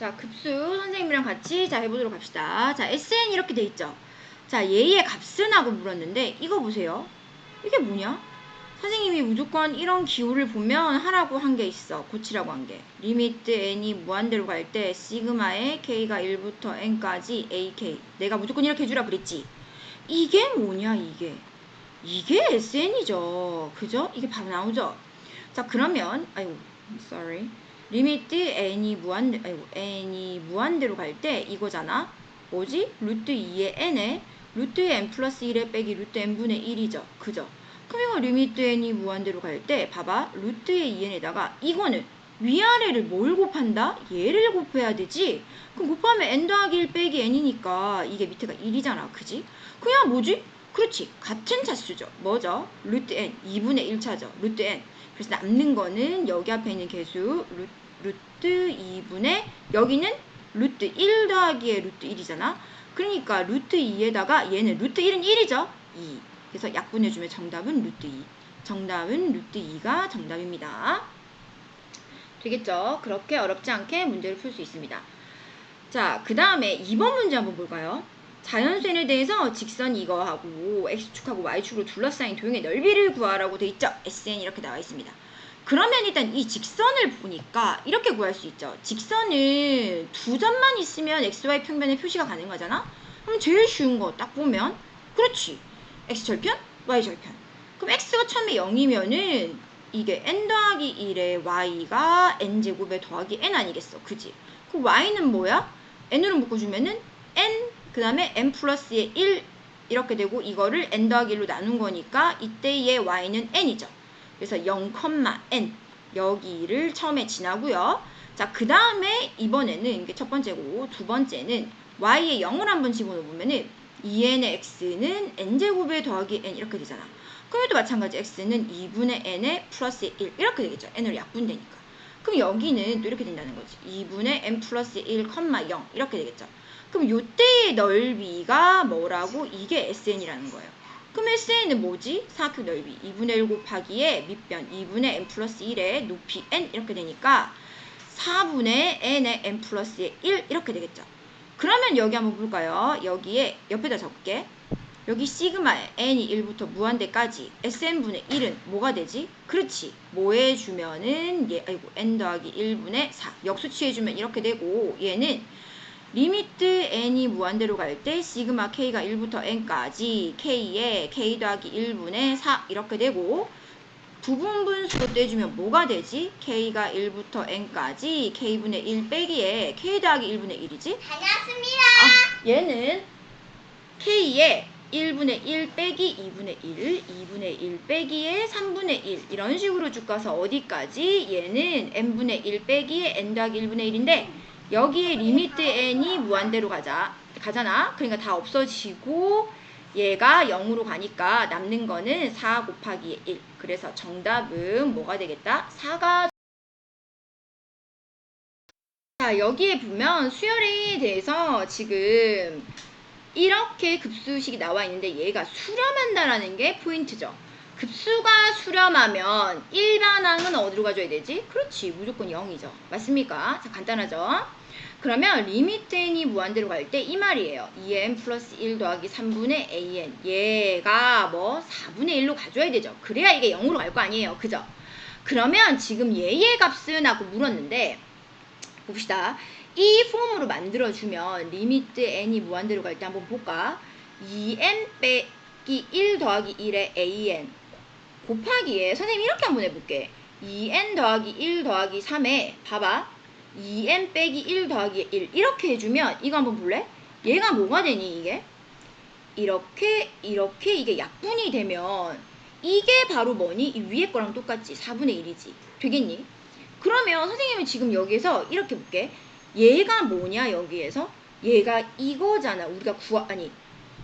자, 급수 선생님이랑 같이 자 해보도록 합시다. 자, SN 이렇게 돼 있죠. 자, 얘의 값은 하고 물었는데 이거 보세요. 이게 뭐냐? 선생님이 무조건 이런 기호를 보면 하라고 한 게 있어. 고치라고 한 게. 리미트 n이 무한대로 갈 때 시그마의 k가 1부터 n까지 ak. 내가 무조건 이렇게 해주라 그랬지. 이게 뭐냐 이게. 이게 SN이죠. 그죠? 이게 바로 나오죠. 자 그러면 아이고 sorry. 리미트 n이 무한 아이고 n이 무한대로 갈 때 이거잖아. 뭐지? 루트 2의 n에 루트 n 플러스 1에 빼기 루트 n분의 1이죠. 그죠? 그럼 이거 리미트 n이 무한대로 갈 때 봐봐. 루트의 2n에다가 이거는 위아래를 뭘 곱한다? 얘를 곱해야 되지. 그럼 곱하면 n 더하기 1 빼기 n이니까 이게 밑에가 1이잖아. 그지? 그냥 뭐지? 그렇지. 같은 차수죠. 뭐죠? 루트 n 2분의 1차죠. 루트 n. 그래서 남는 거는 여기 앞에 있는 개수 루, 루트 2분의 여기는 루트 1 더하기의 루트 1이잖아. 그러니까 루트 2에다가 얘는 루트 1은 1이죠. 2. 그래서 약분해주면 정답은 루트 2. 정답은 루트 2가 정답입니다. 되겠죠? 그렇게 어렵지 않게 문제를 풀 수 있습니다. 자, 그 다음에 2번 문제 한번 볼까요? 자연수에 대해서 직선 이거하고 x축하고 y축으로 둘러싸인 도형의 넓이를 구하라고 돼 있죠. SN 이렇게 나와 있습니다. 그러면 일단 이 직선을 보니까 이렇게 구할 수 있죠. 직선을 두 점만 있으면 xy 평면의 표시가 가능하잖아. 그럼 제일 쉬운 거 딱 보면 그렇지. x 절편, y 절편. 그럼 x가 처음에 0이면은 이게 n 더하기 1에 y가 n 제곱에 더하기 n 아니겠어. 그지? 그 y는 뭐야? n으로 묶어주면은 n 그 다음에 n 플러스의 1 이렇게 되고 이거를 n 더하기 1로 나눈 거니까 이때의 y는 n이죠. 그래서 0, n 여기를 처음에 지나고요. 자, 그 다음에 이번에는 이게 첫 번째고 두 번째는 y에 0을 한번 집어넣으면은 2n의 x는 n제곱에 더하기 n 이렇게 되잖아. 그럼에도 마찬가지 x는 2분의 n에 플러스 1 이렇게 되겠죠. n으로 약분되니까. 그럼 여기는 또 이렇게 된다는 거지. 2분의 n 플러스 1, 0 이렇게 되겠죠. 그럼 요때의 넓이가 뭐라고? 이게 SN이라는 거예요. 그럼 SN은 뭐지? 사각형 넓이 2분의 1 곱하기에 밑변 2분의 n 플러스 1의 높이 n 이렇게 되니까 4분의 n의 n 플러스의 1 이렇게 되겠죠. 그러면 여기 한번 볼까요? 여기에 옆에다 적을게. 여기 시그마에 n이 1부터 무한대까지 sn분의 1은 뭐가 되지? 그렇지. 뭐 해주면은 얘 아이고 n 더하기 1분의 4 역수치해주면 이렇게 되고 얘는 리미트 n이 무한대로 갈 때 시그마 k가 1부터 n까지 k에 k 더하기 1분의 4 이렇게 되고 부분 분수로 떼주면 뭐가 되지? k가 1부터 n까지 k분의 1 빼기에 k 더하기 1분의 1이지? 다녔습니다. 아, 얘는 k에 1분의 1 빼기 2분의 1, 2분의 1 빼기에 3분의 1 이런 식으로 쭉 가서 어디까지? 얘는 n분의 1 빼기에 n 더하기 1분의 1인데 여기에 리미트 n이 무한대로 가자 가잖아. 그러니까 다 없어지고 얘가 0으로 가니까 남는 거는 4 곱하기 1. 그래서 정답은 뭐가 되겠다? 4가 자, 여기에 보면 수열에 대해서 지금 이렇게 급수식이 나와 있는데 얘가 수렴한다라는 게 포인트죠. 급수가 수렴하면 일반항은 어디로 가줘야 되지? 그렇지. 무조건 0이죠. 맞습니까? 자, 간단하죠? 그러면 리미트 n이 무한대로 갈 때 이 말이에요. 2n 플러스 1 더하기 3분의 an. 얘가 뭐 4분의 1로 가줘야 되죠. 그래야 이게 0으로 갈 거 아니에요. 그죠? 그러면 지금 얘의 값은 하고 물었는데 봅시다. 이 폼으로 만들어주면 리미트 n이 무한대로 갈 때 한번 볼까? 2n 빼기 1 더하기 1의 an 곱하기에 선생님 이렇게 한번 해볼게. 2n 더하기 1 더하기 3에 봐봐. 2n 빼기 1 더하기 1 이렇게 해주면 이거 한번 볼래? 얘가 뭐가 되니 이게? 이렇게 이렇게 이게 약분이 되면 이게 바로 뭐니? 이 위에 거랑 똑같지 4분의 1이지 되겠니? 그러면 선생님은 지금 여기에서 이렇게 볼게 얘가 뭐냐 여기에서 얘가 이거잖아 우리가 구하 아니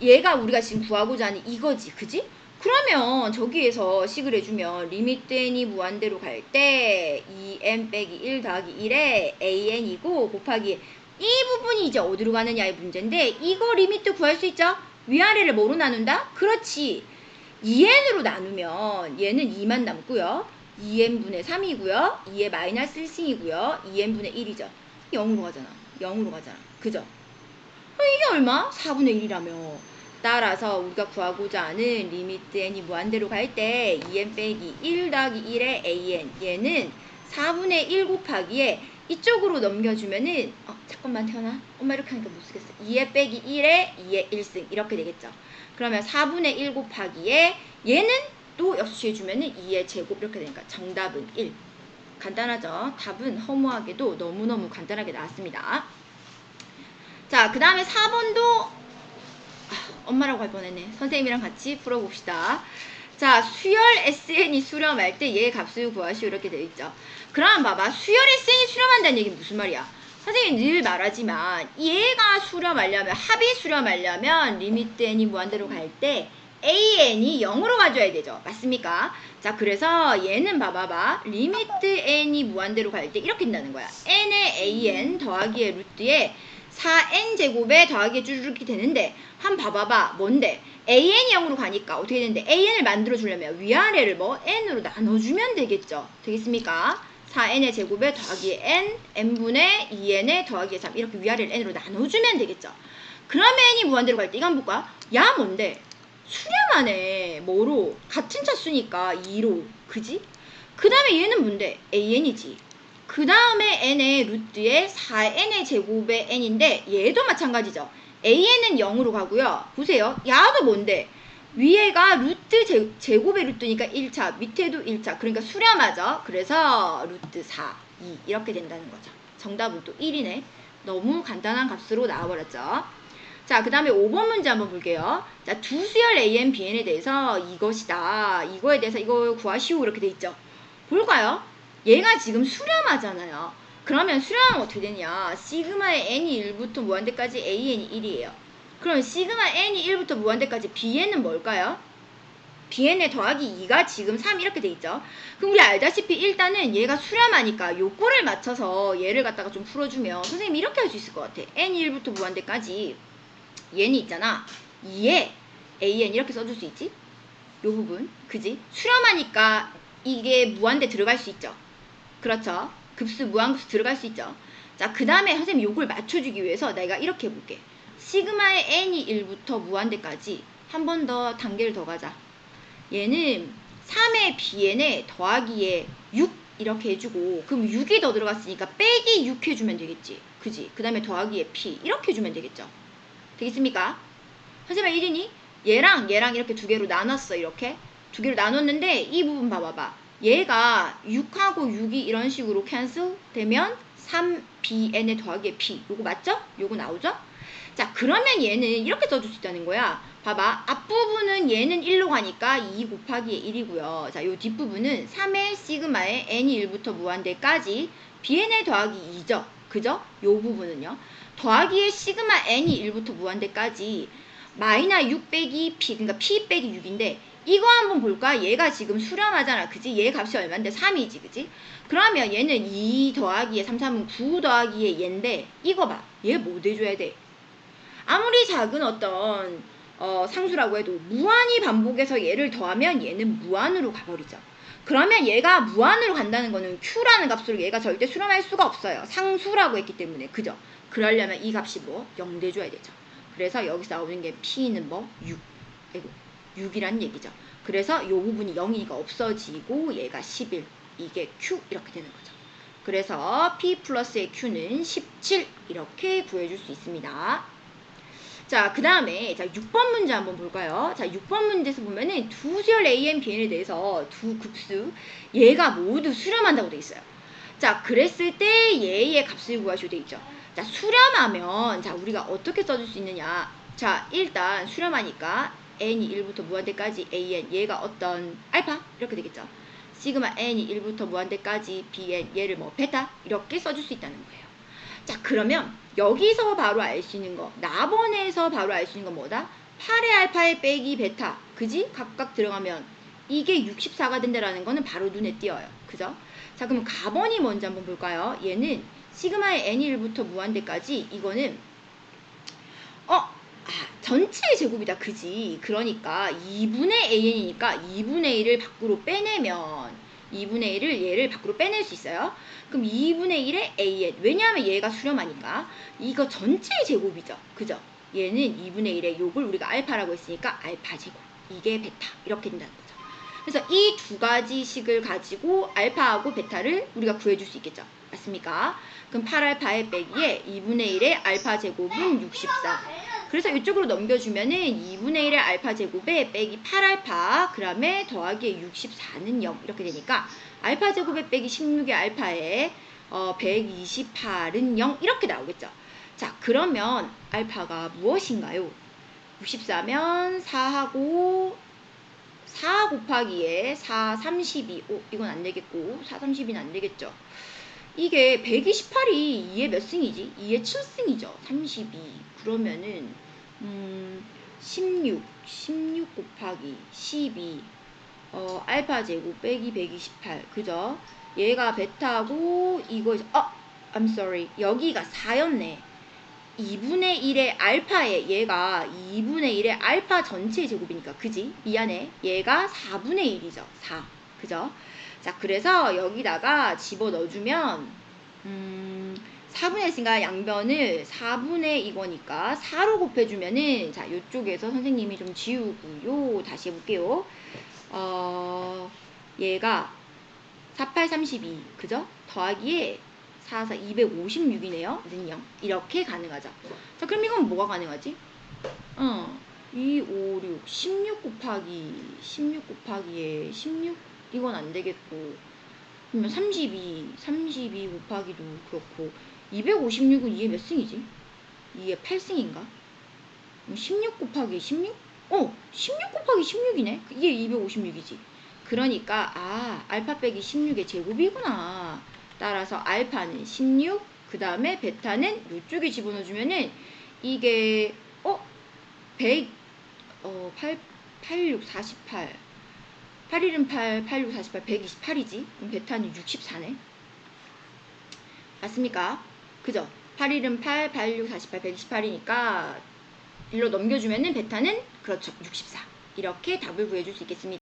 얘가 우리가 지금 구하고자 하는 이거지 그지? 그러면 저기에서 식을 해주면 리미트 n이 무한대로 갈 때 2n 빼기 1 더하기 1에 an이고 곱하기 이 부분이 이제 어디로 가느냐의 문제인데 이거 리미트 구할 수 있죠? 위아래를 뭐로 나눈다? 그렇지 2n으로 나누면 얘는 2만 남고요 2n분의 3이고요 2의 마이너스 1승이고요 2n분의 1이죠 0으로 가잖아. 0으로 가잖아. 그죠? 어, 이게 얼마? 4분의 1이라며. 따라서 우리가 구하고자 하는 리미트 n이 무한대로 갈 때 2n 빼기 1 더하기 1의 an 얘는 4분의 1 곱하기에 이쪽으로 넘겨주면은 어 잠깐만 태어나. 엄마 이렇게 하니까 못 쓰겠어. 2에 빼기 1에 2의 1승. 이렇게 되겠죠. 그러면 4분의 1 곱하기에 얘는 또 역수해주면은 2의 제곱 이렇게 되니까 정답은 1 간단하죠? 답은 허무하게도 너무너무 간단하게 나왔습니다. 자 그 다음에 4번도 엄마라고 할 뻔했네. 선생님이랑 같이 풀어봅시다. 자, 수열 SN이 수렴할 때얘 값을 구하시오 이렇게 되어 있죠. 그럼 봐봐. 수열 SN이 수렴한다는 얘기는 무슨 말이야? 선생님이 늘 말하지만 얘가 수렴하려면 합이 수렴하려면 리미트 n이 무한대로 갈 때 an이 0으로 가줘야 되죠. 맞습니까? 자, 그래서 얘는 봐봐봐. 리미트 n이 무한대로 갈 때 이렇게 된다는 거야. n의 an 더하기의 루트에 4n 제곱에 더하기 쭈르륵이 되는데 한 봐봐봐 뭔데? An이 0으로 가니까 어떻게 되는데? An을 만들어 주려면 위아래를 뭐 n으로 나눠주면 되겠죠. 되겠습니까? 4n의 제곱에 더하기 n n분의 2n의 더하기 3 이렇게 위아래를 n으로 나눠주면 되겠죠. 그러면 n이 무한대로 갈 때 이거 한번 볼까? 야 뭔데? 수렴하네. 뭐로? 같은 차수니까 2로. 그지? 그 다음에 얘는 뭔데? An이지 그 다음에 n의 루트에 4n의 제곱의 n인데 얘도 마찬가지죠. an은 0으로 가고요. 보세요. 야도 뭔데? 위에가 루트 제, 제곱의 루트니까 1차, 밑에도 1차. 그러니까 수렴하죠. 그래서 루트 4, 2 이렇게 된다는 거죠. 정답은 또 1이네. 너무 간단한 값으로 나와버렸죠. 자, 그 다음에 5번 문제 한번 볼게요. 자, 두 수열 AN, BN에 대해서 이것이다. 이거에 대해서 이거 구하시오. 이렇게 돼 있죠. 볼까요? 얘가 지금 수렴하잖아요. 그러면 수렴하면 어떻게 되냐? 시그마의 n이 1부터 무한대까지 an이 1이에요. 그럼 시그마 n이 1부터 무한대까지 bn은 뭘까요? bn에 더하기 2가 지금 3 이렇게 돼 있죠. 그럼 우리 알다시피 일단은 얘가 수렴하니까 요거를 맞춰서 얘를 갖다가 좀 풀어주면 선생님 이렇게 할 수 있을 것 같아. n이 1부터 무한대까지 얘는 있잖아. 2에 an 이렇게 써줄 수 있지? 요 부분 그지? 수렴하니까 이게 무한대 들어갈 수 있죠. 그렇죠. 급수, 무한급수 들어갈 수 있죠. 자, 그 다음에 선생님 요걸 맞춰주기 위해서 내가 이렇게 해볼게. 시그마의 n이 1부터 무한대까지 한 번 더 단계를 더 가자. 얘는 3의 bn에 더하기에 6 이렇게 해주고 그럼 6이 더 들어갔으니까 빼기 6 해주면 되겠지. 그지? 그 다음에 더하기에 p 이렇게 해주면 되겠죠. 되겠습니까? 선생님 1이니? 얘랑 얘랑 이렇게 두 개로 나눴어 이렇게 두 개로 나눴는데 이 부분 봐봐봐 얘가 6하고 6이 이런 식으로 캔슬 되면 3bn에 더하기에 p 요거 맞죠? 요거 나오죠? 자 그러면 얘는 이렇게 써줄 수 있다는 거야 봐봐 앞부분은 얘는 1로 가니까 2 곱하기 1이고요 자요 뒷부분은 3의 시그마의 n이 1부터 무한대까지 bn에 더하기 2죠 그죠? 요 부분은요 더하기의 시그마 n이 1부터 무한대까지 마이너 6 빼기 p 그러니까 p 빼기 6인데 이거 한번 볼까? 얘가 지금 수렴하잖아. 그지? 얘 값이 얼마인데? 3이지. 그지? 그러면 얘는 2 더하기에 3, 3은 9 더하기에 얘인데 이거 봐. 얘뭐 돼줘야 돼? 아무리 작은 어떤 어, 상수라고 해도 무한히 반복해서 얘를 더하면 얘는 무한으로 가버리죠. 그러면 얘가 무한으로 간다는 거는 q라는 값으로 얘가 절대 수렴할 수가 없어요. 상수라고 했기 때문에. 그죠? 그러려면 이 값이 뭐? 0 돼줘야 되죠. 그래서 여기서 나오는 게 p는 뭐? 6. 아이고. 6이란 얘기죠. 그래서 이 부분이 0이니까 없어지고 얘가 11 이게 Q 이렇게 되는 거죠. 그래서 P 플러스의 Q는 17 이렇게 구해줄 수 있습니다. 자, 그 다음에 자 6번 문제 한번 볼까요? 자, 6번 문제에서 보면은 두 수열 AN, BN에 대해서 두 급수 얘가 모두 수렴한다고 돼 있어요. 자, 그랬을 때 얘의 값을 구하셔도 돼 있죠. 자, 수렴하면 자, 우리가 어떻게 써줄 수 있느냐? 자, 일단 수렴하니까 n이 1부터 무한대까지 an 얘가 어떤 알파 이렇게 되겠죠. 시그마 n이 1부터 무한대까지 bn 얘를 뭐 베타 이렇게 써줄 수 있다는 거예요. 자 그러면 여기서 바로 알 수 있는 거 나번에서 바로 알 수 있는 건 뭐다? 8의 알파의 빼기 베타 그지? 각각 들어가면 이게 64가 된다라는 거는 바로 눈에 띄어요. 그죠? 자 그럼 가번이 뭔지 한번 볼까요? 얘는 시그마의 n이 1부터 무한대까지 이거는 어 아, 전체의 제곱이다. 그지? 그러니까 2분의 an이니까 2분의 1을 밖으로 빼내면 2분의 1을 얘를 밖으로 빼낼 수 있어요. 그럼 2분의 1의 AN. 왜냐하면 얘가 수렴하니까. 이거 전체의 제곱이죠. 그죠? 얘는 2분의 1의 요걸 우리가 알파라고 했으니까 알파 제곱. 이게 베타. 이렇게 된다는 거죠. 그래서 이 두 가지 식을 가지고 알파하고 베타를 우리가 구해줄 수 있겠죠. 맞습니까? 그럼 8알파의 빼기에 2분의 1의 알파 제곱은 64. 그래서 이쪽으로 넘겨주면은 2분의 1의 알파 제곱에 빼기 8알파 그다음에 더하기 64는 0 이렇게 되니까 알파 제곱에 빼기 16의 알파에 어, 128은 0 이렇게 나오겠죠. 자 그러면 알파가 무엇인가요? 64면 4하고 4 곱하기에 4, 32. 오, 이건 안 되겠고, 4, 32는 안 되겠죠. 이게 128이 2의 몇 승이지? 2의 7승이죠. 32. 그러면은, 음, 16. 16 곱하기 12. 어, 알파 제곱 빼기 128. 그죠? 얘가 베타고, 이거, 어! I'm sorry. 여기가 4였네. 2분의 1의 알파에 얘가 2분의 1의 알파 전체의 제곱이니까 그지? 미안해. 얘가 4분의 1이죠. 4. 그죠? 자, 그래서 여기다가 집어 넣어주면 음, 4분의 1이니까 양변을 4분의 이거니까 4로 곱해주면은 자, 요쪽에서 선생님이 좀 지우고요. 다시 해볼게요. 어, 얘가 48, 32. 그죠? 더하기에 4, 4, 256이네요. 는 0. 이렇게 가능하죠. 자, 그럼 이건 뭐가 가능하지? 어, 2, 5, 6, 16 곱하기, 16 곱하기에 16? 이건 안 되겠고. 그러면 32, 32 곱하기도 그렇고. 256은 2의 몇 승이지? 2의 8승인가? 16 곱하기 16? 어, 16 곱하기 16이네? 이게 256이지. 그러니까, 아, 알파 빼기 16의 제곱이구나. 따라서 알파는 16, 그 다음에 베타는 이쪽에 집어넣어주면은 이게 어? 100, 어, 8, 86, 48 8일은 8, 86, 48, 128이지? 그럼 베타는 64네. 맞습니까? 그죠? 8일은 8, 86, 48, 128이니까 일로 넘겨주면은 베타는 그렇죠. 64 이렇게 답을 구해줄 수 있겠습니다